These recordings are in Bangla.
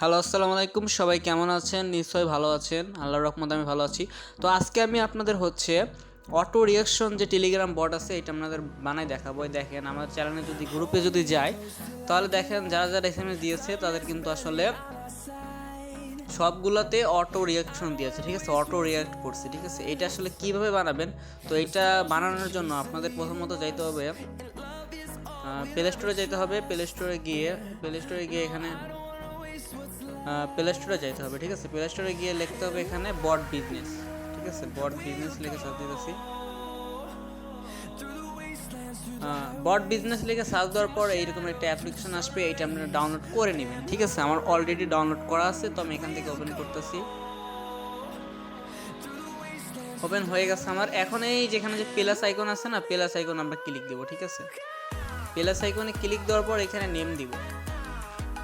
হ্যালো, আসসালামু আলাইকুম। সবাই কেমন আছেন? নিশ্চয়ই ভালো আছেন। আল্লাহর রহমত আমি ভালো আছি। তো আজকে আমি আপনাদের হচ্ছে অটো রিয়াকশন যে টেলিগ্রাম বট আছে, এটা আপনাদের বানাই দেখাবো। দেখেন, আমার চ্যানেলে যদি গ্রুপে যদি যায় তাহলে দেখেন যারা যারা এস দিয়েছে, তাদের কিন্তু আসলে সবগুলোতে অটো রিয়াকশন দিয়েছে, ঠিক আছে? অটো রিয়াক্ট করছে, ঠিক আছে? এটা আসলে কীভাবে বানাবেন? তো এটা বানানোর জন্য আপনাদের প্রথমত যাইতে হবে প্লে স্টোরে যেতে হবে। প্লে স্টোরে গিয়ে প্লে স্টোরে গিয়ে এখানে প্লে স্টোরে যাইতে হবে, ঠিক আছে? প্লে স্টোরে গিয়ে লিখতে হবে এখানে বট বিজনেস ঠিক আছে? বট বিজনেস লিখে সার্চ দিতেছি। বট বিজনেস লিখে সার্চ দেওয়ার পর এইরকম একটা অ্যাপ্লিকেশন আসবে এটা আপনারা ডাউনলোড করে নেবেন, ঠিক আছে? আমার অলরেডি ডাউনলোড করা আছে, তো আমি এখান থেকে ওপেন করতেছি। ওপেন হয়ে গেছে আমার। এখন এই যেখানে যে প্লাস আইকন আছে না প্লাস আইকন আমরা ক্লিক দেবো, ঠিক আছে? প্লাস আইকনে ক্লিক দেওয়ার পর এখানে নেম দিব।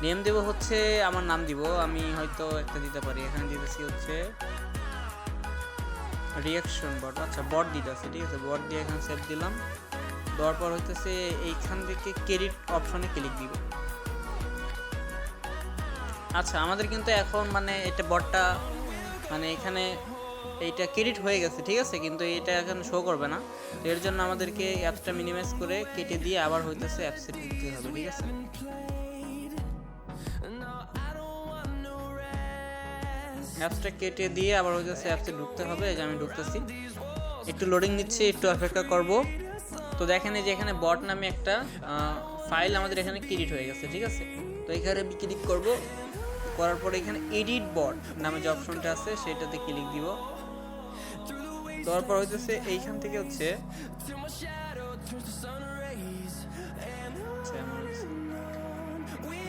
নেম দেব হচ্ছে আমার নাম দিব, আমি হয়তো একটা দিতে পারি। এখানে দিতেছি হচ্ছে রিয়াকশন বট আচ্ছা বট দিতেছে, ঠিক আছে? বট দিয়ে এখানে সেভ দিলাম। দেওয়ার পর হইতেছে এইখান থেকে ক্রেডিট অপশনে ক্লিক দিব। আচ্ছা আমাদের কিন্তু এখন মানে এটা বটটা মানে এখানে এইটা ক্রেডিট হয়ে গেছে, ঠিক আছে? কিন্তু এটা এখন শো করবে না। তো এর জন্য আমাদেরকে অ্যাপসটা মিনিমাইজ করে কেটে দিয়ে আবার হইতেছে অ্যাপসে ঢুকতে হবে, ঠিক আছে? অ্যাপসটা কেটে দিয়ে আবার হইতেছে অ্যাপসে ঢুকতে হবে এই যে আমি ঢুকতেছি। একটু লোডিং নিচ্ছে, একটু অপেক্ষা করব। তো দেখেন এই যে এখানে বট নামে একটা ফাইল আমাদের এখানে ক্রেডিট হয়ে গেছে, ঠিক আছে? তো এখানে আমি ক্লিক করব। করার পরে এখানে এডিট বট নামে যে অপশনটা আছে, সেটাতে ক্লিক দিব। তারপর পর হইতেছে এইখান থেকে হচ্ছে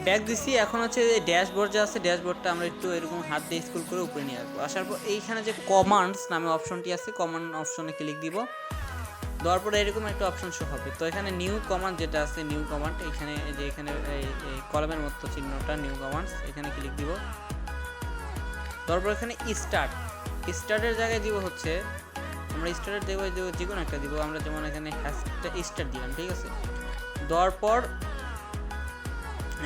ব্যাক দিছি, এখন হচ্ছে যে ড্যাশবোর্ড যে আছে ড্যাশবোর্ডটা আমরা একটু এরকম হাত দিয়ে স্কুল করে উপরে নিয়ে আসব। আসার পর এইখানে যে কমান্ডস নামে অপশনটি আছে কমান্ড অপশনে ক্লিক দিব। দেওয়ার পরে এরকম একটা অপশন শো হবে। তো এখানে নিউ কমান্ড যেটা আছে নিউ কমান্ড এখানে যে এখানে এই কলমের মতো চিহ্নটা নিউ কমান্ডস এখানে ক্লিক দিব। তারপর এখানে স্টার্ট স্টার্টের জায়গায় দিব হচ্ছে, আমরা স্টার্টের দেবো যে কোনো একটা দিব। আমরা যেমন এখানে হ্যাশটা স্টার্ট দিলাম, ঠিক আছে? দেওয়ার পর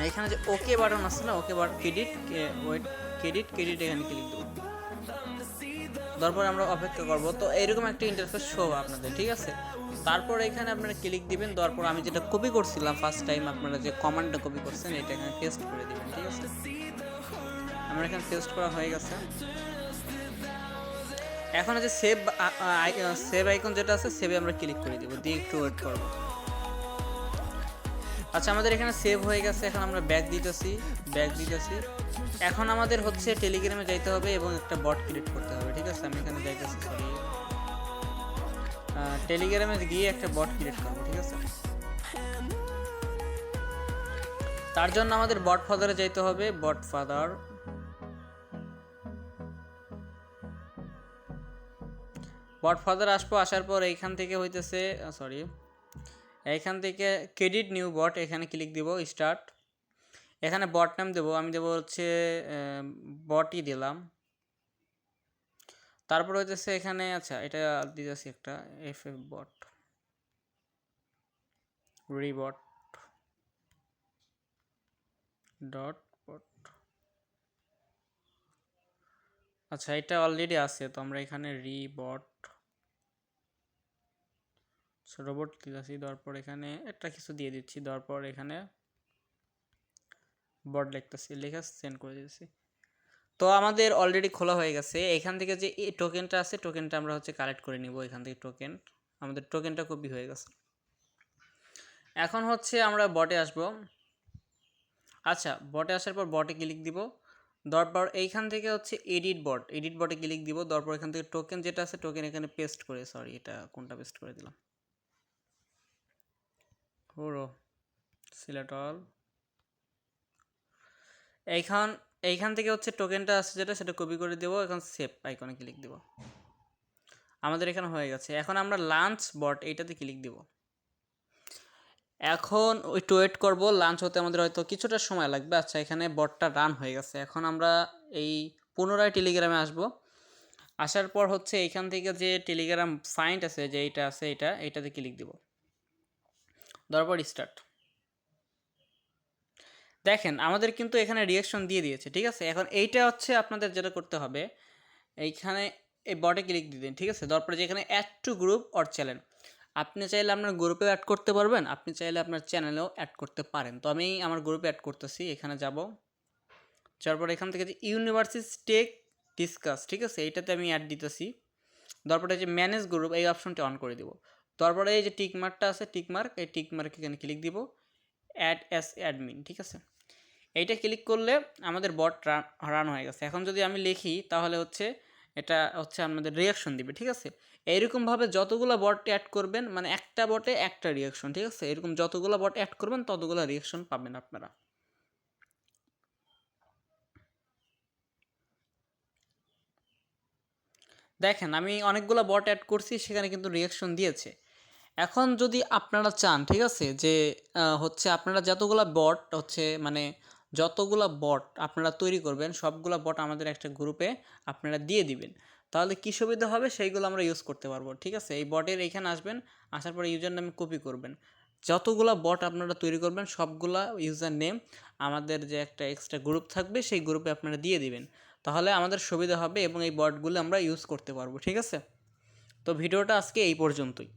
এখানে যে ওকে বাটন আছে না okay button credit wait credit credit এখানে ক্লিক দেবো তারপর আমরা অপেক্ষা করব। তো এরকম একটা ইন্টারফেস শো আপনাদের, ঠিক আছে? তারপর এখানে আপনারা ক্লিক দিবেন তারপর আমি যেটা কপি করছিলাম ফার্স্ট টাইম আপনারা যে কমান্ডটা কপি করছেন, এটা এখানে পেস্ট করে দিবেন, ঠিক আছে? আমার এখানে পেস্ট করা হয়ে গেছে। এখন যে সেভ সেভ আইকন যেটা আছে সেভে আমরা ক্লিক করে দিব, দিয়ে একটু ওয়েট করব। আচ্ছা আমাদের এখানে সেভ হয়ে গেছে, এখন আমরা ব্যাগ দিতেছি ব্যাগ দিতেছি। এখন আমাদের হচ্ছে টেলিগ্রামে যাইতে হবে এবং একটা বট ক্রিয়েট করতে হবে, ঠিক আছে? আমি এখানে যাইতেছি সরি টেলিগ্রামে গিয়ে একটা বট ক্রিয়েট করব, ঠিক আছে? তার জন্য আমাদের বট ফাদারে যাইতে হবে বট ফাদার বট ফাদার আসব, আসার পর এইখান থেকে হইতেছে সরি এইখান থেকে ক্রেডিট নিউ বট এখানে ক্লিক দিব স্টার্ট এখানে বট নাম দেবো, আমি দেবো হচ্ছে বটই দিলাম। তারপর হইতেছে এখানে আচ্ছা এটা দিতেছি একটা F F bot reboot dot bot আচ্ছা এটা অলরেডি আছে, তো আমরা এখানে রিবট রোবট দিতেছি দেওয়ার পর এখানে একটা কিছু দিয়ে দিচ্ছি, দেওয়ার পর এখানে বট লিখতেছি, লেখা সেন্ড করে দিতেছি। তো আমাদের অলরেডি খোলা হয়ে গেছে, এখান থেকে যে এই টোকেনটা আছে টোকেনটা আমরা হচ্ছে কালেক্ট করে নিব, এখান থেকে টোকেন আমাদের টোকেনটা কপি হয়ে গেছে। এখন হচ্ছে আমরা বটে আসব। আচ্ছা বটে আসার পর বটে ক্লিক দিব, দেওয়ার পর এইখান থেকে হচ্ছে এডিট বট এডিট বটে ক্লিক দিব, দেওয়ার পর এখান থেকে টোকেন যেটা আছে টোকেন এখানে পেস্ট করে সরি এটা কোনটা পেস্ট করে দিলাম? পুরো সিলেক্ট অল এইখান এইখান থেকে হচ্ছে টোকেনটা আছে যেটা, সেটা কপি করে দেবো, এখন সেভ আইকনে ক্লিক দেবো। আমাদের এখানে হয়ে গেছে। এখন আমরা লাঞ্চ বট এইটাতে ক্লিক দেব। এখন একটু ওয়েট করব লাঞ্চ হতে আমাদের হয়তো কিছুটা সময় লাগবে। আচ্ছা এখানে বটটা রান হয়ে গেছে। এখন আমরা এই পুনরায় টেলিগ্রামে আসব। আসার পর হচ্ছে এইখান থেকে যে টেলিগ্রাম ফাইন্ড আছে, যে এইটা আছে এটা এইটাতে ক্লিক দেবো। দেওয়ার পর স্টার্ট দেখেন, আমাদের কিন্তু এখানে রিয়াকশন দিয়ে দিয়েছে, ঠিক আছে? এখন এইটা হচ্ছে আপনাদের যেটা করতে হবে, এইখানে এই বটে ক্লিক দিয়ে দিন, ঠিক আছে? তারপরে যেখানে add to group or channel আপনি চাইলে আপনার গ্রুপেও অ্যাড করতে পারবেন, আপনি চাইলে আপনার চ্যানেলেও অ্যাড করতে পারেন। তো আমি আমার গ্রুপে অ্যাড করতেছি, এখানে যাব তারপর এখান থেকে যে ইউনিভার্সিস টেক ডিসকাস ঠিক আছে? এইটাতে আমি অ্যাড দিতেছি। তারপরে যে ম্যানেজ গ্রুপ এই অপশনটি অন করে দিব। তারপরে এই যে টিক মার্কটা আছে টিক মার্ক এই টিক মার্ক এখানে ক্লিক দিব অ্যাড এস অ্যাডমিন ঠিক আছে? এইটা ক্লিক করলে আমাদের বট রান রান হয়ে গেছে। এখন যদি আমি লিখি, তাহলে হচ্ছে এটা হচ্ছে আমাদের রিয়াকশন দিবে, ঠিক আছে? এইরকমভাবে যতগুলো বট অ্যাড করবেন মানে একটা বটে একটা রিয়াকশন ঠিক আছে? এরকম যতগুলো বট অ্যাড করবেন, ততগুলো রিয়াকশন পাবেন আপনারা। দেখেন, আমি অনেকগুলো বট অ্যাড করছি, সেখানে কিন্তু রিয়াকশন দিয়েছে। এখন যদি আপনারা চান, ঠিক আছে? যে হচ্ছে আপনারা যতগুলো বট হচ্ছে মানে যতগুলো বট আপনারা তৈরি করবেন, সবগুলো বট আমাদের একটা গ্রুপে আপনারা দিয়ে দিবেন। তাহলে কী সুবিধা হবে? সেইগুলো আমরা ইউজ করতে পারব, ঠিক আছে? এই বটের এইখানে আসবেন, আসার পরে ইউজার নামে কপি করবেন। যতগুলো বট আপনারা তৈরি করবেন, সবগুলা ইউজার নেম আমাদের যে একটা এক্সট্রা গ্রুপ থাকবে, সেই গ্রুপে আপনারা দিয়ে দিবেন। তাহলে আমাদের সুবিধা হবে এবং এই বটগুলো আমরা ইউজ করতে পারব, ঠিক আছে? তো ভিডিওটা আজকে এই পর্যন্তই।